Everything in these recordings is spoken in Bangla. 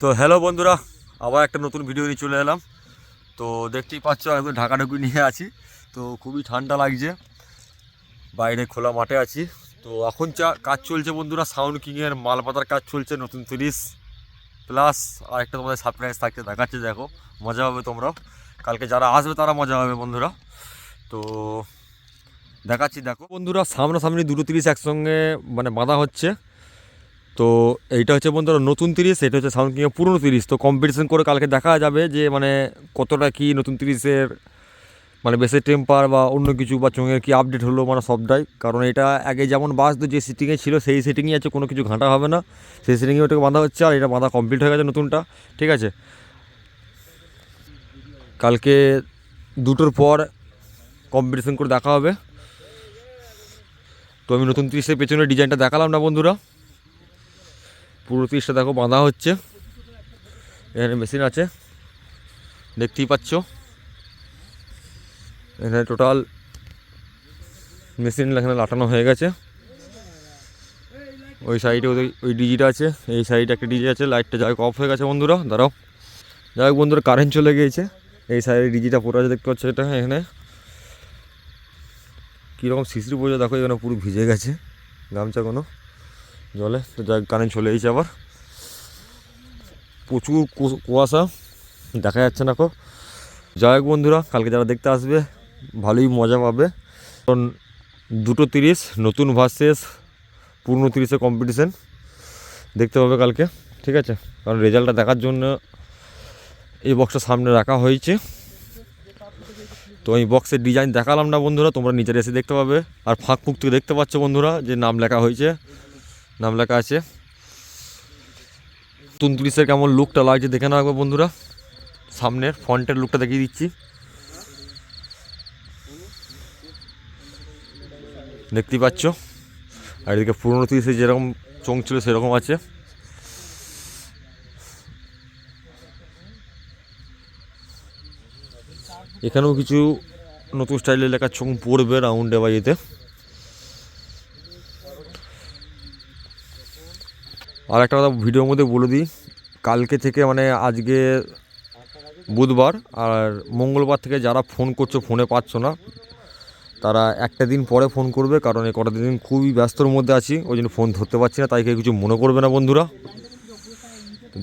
তো হ্যালো বন্ধুরা, আবার একটা নতুন ভিডিও নিয়ে চলে এলাম। তো দেখতেই পাচ্ছ একদম ঢাকাঢুকি নিয়ে আছি। তো খুবই ঠান্ডা লাগছে। বাইরে খোলা মাঠে আছি। তো এখন চা, কাজ চলছে বন্ধুরা সাউন্ড কিংয়ের মাল পাতার কাজ চলছে, নতুন তিরিশ প্লাস আর একটা তোমাদের সারপ্রাইজ থাকছে, দেখাচ্ছে, দেখো, মজা হবে তোমরাও। কালকে যারা আসবে, তারা মজা হবে বন্ধুরা। তো দেখাচ্ছি, দেখো। বন্ধুরা, সামনাসামনি দুটো তিরিশ একসঙ্গে মানে বাঁধা হচ্ছে। তো এইটা হচ্ছে বন্ধুরা নতুন তিরিশ, এটা হচ্ছে সাউন্ড কিংয়ের পুরনো তিরিশ। তো কম্পিটিশন করে কালকে দেখা যাবে যে মানে কতটা কি নতুন তিরিশের মানে বেসের টেম্পার বা অন্য কিছু বা চোঙের কি আপডেট হলো মানে সবটাই। কারণ এটা আগে যেমন বাসতো যে সিটিংয়ে ছিল, সেই সিটিংই আছে, কোনো কিছু ঘাঁটা হবে না। সেই সিটিংয়ে ওটাকে বাঁধা হচ্ছে আর এটা বাঁধা কমপ্লিট হয়ে গেছে নতুনটা, ঠিক আছে? কালকে দুটোর পর কম্পিটিশন করে দেখা হবে। তো আমি নতুন তিরিশের পেছনে ডিজাইনটা দেখালাম না বন্ধুরা। পুরো তিরিশটা দেখো বাঁধা হচ্ছে। এখানে মেশিন আছে। দেখতেই পাচ্ছ। এখানে টোটাল মেশিন এখানে লাটানো হয়ে গেছে। ওই সাইডে ওই ওই ডিজিটা আছে। এই সাইডে একটা ডিজি আছে। লাইটটা যাই অফ হয়ে গেছে বন্ধুরা। দাঁড়াও। যাই হোক বন্ধুরা কারেন্ট চলে গিয়েছে। এই সাইডে ডিজিটা পড়ে আছে, দেখতে পাচ্ছ এটা এখানে। কীরকম শিশির পড়ে দেখো এখানে পুরো ভিজে গেছে। গামছা কোনো। জলে কারেন্ট চলে এসেছে আবার। প্রচুর কুয়াশা, দেখা যাচ্ছে না কো। যাই হোক বন্ধুরা, কালকে যারা দেখতে আসবে, ভালোই মজা পাবে। কারণ দুটো তিরিশ, নতুন ভার্সেস পুরনো তিরিশে কম্পিটিশন দেখতে পাবে কালকে, ঠিক আছে? কারণ রেজাল্টটা দেখার জন্য এই বক্সটা সামনে রাখা হয়েছে। তো এই বক্সের ডিজাইন দেখালাম না বন্ধুরা, তোমরা নিচে এসে দেখতে পাবে। আর ফাঁক ফুক থেকে দেখতে পাচ্ছ বন্ধুরা, যে নাম লেখা হয়েছে। নাম লেখা আছে। তুনতুলিশের কেমন লুকটা লাগছে দেখে নাও একবার বন্ধুরা। সামনের ফ্রন্টের লুকটা দেখিয়ে দিচ্ছি। দেখতেই পাচ্ছ? আর এদিকে পুরনো তিরিশে যেরকম চোখ ছিল সেরকম আছে। এখানেও কিছু নতুন স্টাইলের লেখা চোখ পড়বে রাউন্ডে বা আর একটা কথা ভিডিওর মধ্যে বলে দিই কালকে থেকে মানে আজকে বুধবার আর মঙ্গলবার থেকে যারা ফোন করছ ফোনে পাচ্ছ না তারা একটা দিন পরে ফোন করবে কারণ এই কটা দিন খুবই ব্যস্তর মধ্যে আছি ওই জন্য ফোন ধরতে পারছি না তাই কেউ কিছু মনে করবে না বন্ধুরা।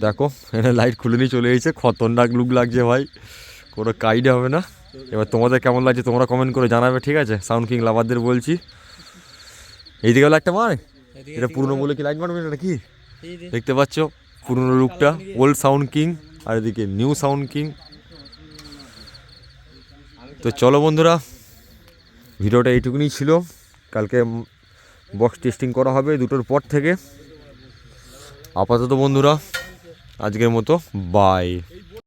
দেখো এখানে লাইট খুলে নিয়ে চলে এসেছে খতরনাক লুক লাগছে ভাই কোনো কাইডে হবে না। এবার তোমাদের কেমন লাগছে তোমরা কমেন্ট করে জানাবে ঠিক আছে? সাউন্ড কিং লাভারদের বলছি। এইদিকে একটা মার এটা পুরনো বলে কি লাইট মারবে এটা কি দেখতে পাচ্ছ, পুরনো লুকটা ওল্ড সাউন্ড কিং আর এদিকে নিউ সাউন্ড কিং তো চলো বন্ধুরা, ভিডিওটা এইটুকুনি ছিল। কালকে বক্স টেস্টিং করা হবে দুটোর পর থেকে। আপাতত বন্ধুরা, আজকের মতো বাই